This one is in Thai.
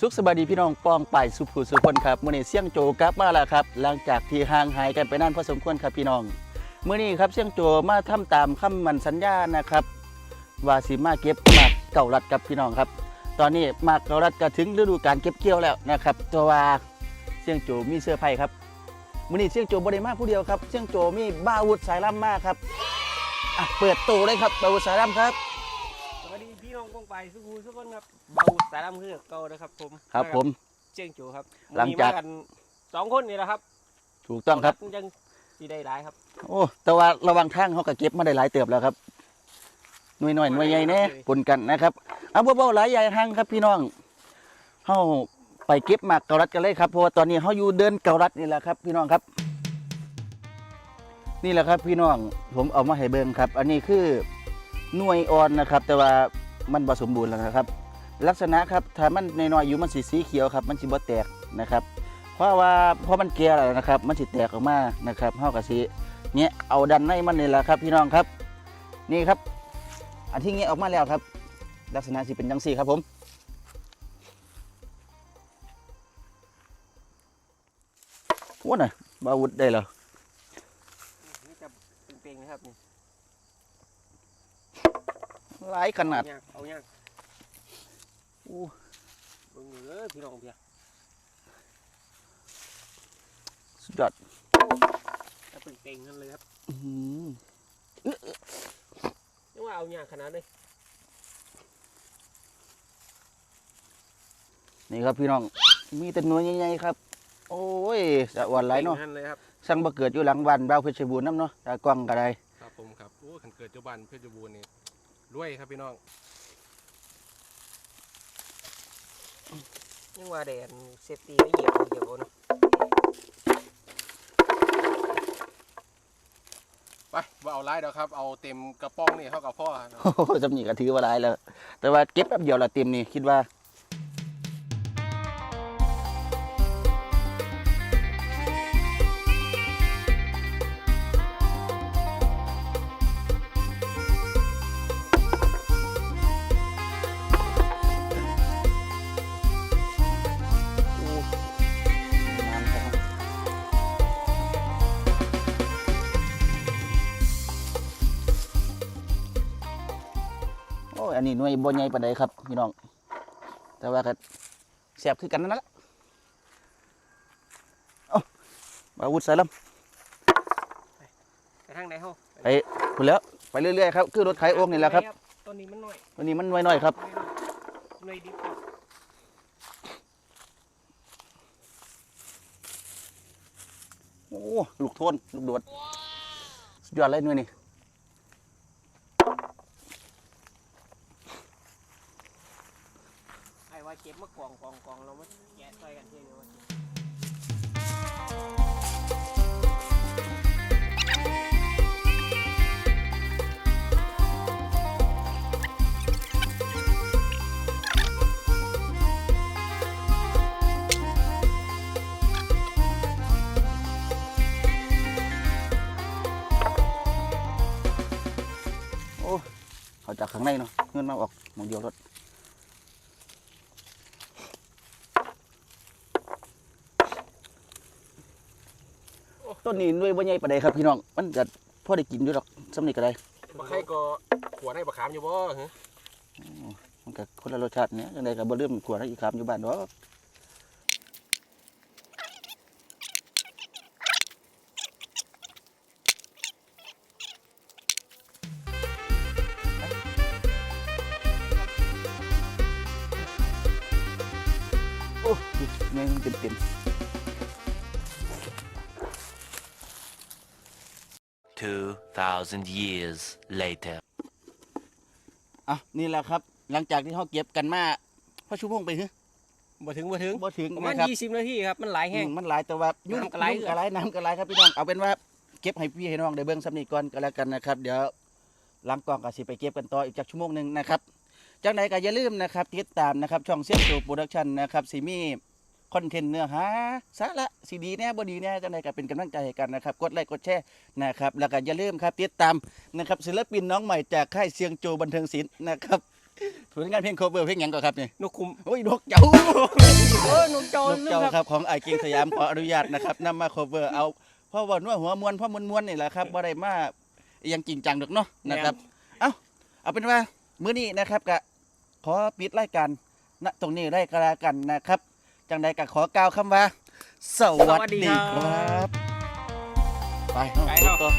สุขสบายดีพี่น้องปองไปสุภูสุคนครับมื่อนี้เสี่ยงโจกลับมาแล้วครับ หลังจากที่ห่างหายกันไปนานพอสมควรครับพี่น้องมื่อนี้ครับเสี่ยงโจมาทำตามคำมันสัญญานะครับว่าสิมาเก็บมากเก่ารัดกับพี่น้องครับ ตอนนี้มากเก่ารัดก็ถึงฤดูการเก็บเกี่ยวแล้วนะครับตัวว่าเสี่ยงโจมีเสื้อร์ไผ่ครับมื่อนี้เสี่ยงโจบริมาผู้เดียวครับเสี่ยงโจมีบ้าวุฒสายล่ำมากครับอะเปิดตัวเลยครับบ้าวุฒสายล่ำครับ งกองไปสุภูทุกคนครับเบาสายลำคือเก่านะครับผมครับผม เจียงจูครับหลังจากวันนี้มกันสองคนนี่แหละครับ ถูกต้องครับยังสีได้หลายครับ โอ้แต่ว่าระวังทางเขาก็เก็บมาได้หลายเติบแล้วครับหน่วยหน่อยหน่วยใหญ่แน่ปนกันนะครับเอาเบาๆหลายใหญ่ห่างครับพี่น้องเฮาไปเก็บหมากเกาลัดกันเลยครับเพราะว่าตอนนี้เฮาอยู่เดินเกาลัดนี่แหละครับ พี่น้องครับ นี่แหละครับ พี่น้องผมเอามาให้เบิ่งครับ อันนี้คือหน่วยอ่อนนะครับ แต่ว่า มันบสมบูรณ์แล้วนะครับ ลักษณะครับถ้ามันน้อยๆอยู่มันสีสีเขียวครับ มันสิบแตกนะครับ เพราะว่าพอมันแก่แล้วนะครับ มันสิแตกออกมานะครับเฮาก็สิเนี่ยเอาดันในมันนี่แหละครับ พี่น้องครับ นี่ครับ อันที่เงี้ยออกมาแล้วครับ ลักษณะสิเป็นจังซี่ครับผมว้าน่ะบาวุธได้เหรอนี่จะเป็นเปลงนะครับนี่ หลายขนาดเอาย่างเอาย่างอู้เบิ่งเออพี่น้องเพียสุดยอดจะเป็นเปลงๆนั่นเลยครับอื้อหือยังว่าเอาย่างขนาดเลยนี่ครับพี่น้อง มีแต่หน่วยใหญ่ๆครับ โอ้ยสะอ่อนหลายเนาะปลงนั่นเลยครับสั่งบ่เกิดอยู่หลังบ้านบ้าวเพชรบูรณ์น้ำเนาะตากล้องก็ได้ครับผมครับโอ้ขันเกิดเจ้าบ้านเพชรบูรณ์นี่ รวยครับพี่น้องนี่ว่าแดนเซฟตี้ไม่เหยียบเหยียบเอาเนะไปว่าเอาไล่เดี๋ยวครับ เอาเต็มกระป๋องนี่เข้ากับพ่อครับ โอ้โหจำนี่ก็ถือว่าหลายแล้ว แต่ว่าเก็บแป๊บเดียวละเต็มนี่คิดว่า อ้ยอันนี้หน่วยบ่ใหญ่ปานใดครับพี่น้อง แต่ว่าก็แซ่บคือกันนั่นแหละเอ้าอาวุธใส่ลไปทางไหนเฮาำไปคุณแล้วไปเรื่อยๆครับคือรถไถโอ่งนี่แหละครับต้นนี้มันน้อยวันนี้มันหน่อยๆครับ หน่อยดิบครับโอ้ลูกโทนลูกโดดสุดยอดเลยหน่วยนี่ ไอ้ว่าเก็บมากองกองกองเรามาแกะใส่กันเท่เลยวะโอ้เขาจากข้างในเนาะเงินมาออกหมองเดียวรถ ต้นนี้หน่วยบ่ใหญ่ปานใดครับพี่น้องมันก็พอได้กินอยู่ดอกสำนี้ก็ได้บักให้ก็ขวดให้บักขามอยู่บ่ฮะมันก็คนละรสชาติเนี่ยจังไดก็บ่ลืมขวดให้อีกคำอยู่บ้านดอกโอ้แม่งเต็ม 2,000 years later. ๆอะนี่แหละครับ หลังจากที่เขาเก็บกันมาพอชั่วโมงไปฮึบ่ถึงบ่ถึงบ่ถึงประมาณนะครับยี่สิบนาทีครับ มันหลายแห้งอืมมันหลายแต่ว่ายุ่งน้ำก็หลาย ยุ่งก็หลายน้ำก็หลายครับพี่น้องเอาเป็นว่าเก็บให้พี่ให้น้องได้เบิ่งสำนีก่อนก็แล้วกันนะครับ เดี๋ยวหลังกล้องก็สิไปเก็บกันต่ออีกจากชั่วโมงหนึ่งนะครับจังใดก็อย่าลืมนะครับ ติดตามนะครับช่องเสียงสูโปรดักชันนะครับสิมี คอนเทนต์เนื้อหาสาระสีดีแน่บ่ดีแน่จังใดก็เป็นกำลังใจให้กันนะครับ กดไลค์กดแชร์นะครับ แล้วก็อย่าลืมครับติดตามนะครับศิลปินน้องใหม่จากค่ายเสียงโจบันเทิงศิลป์นะครับผลงานเพลง cover เพลงหยังก่อนครับนี่นกคุมโอ้ยนกเจ้าโอ้ยนกเจ้านกเจ้าครับของไอเก่งสยามขออนุญาตนะครับนำมา cover เอาเพราะว่านัวหัวมวนเพราะมวนมวนๆนี่แหละครับบ่ได้มาอหยังจริงจังดอกเนาะนะครับเอ้าเอาเป็นว่ามื้อนี้นะครับก็ขอปิดรายการณตรงนี้ได้ก็แล้วกันนะครับ จังใดก็ขอกล่าวคำว่า สวัสดีครับ ไปไปเนาะต่อ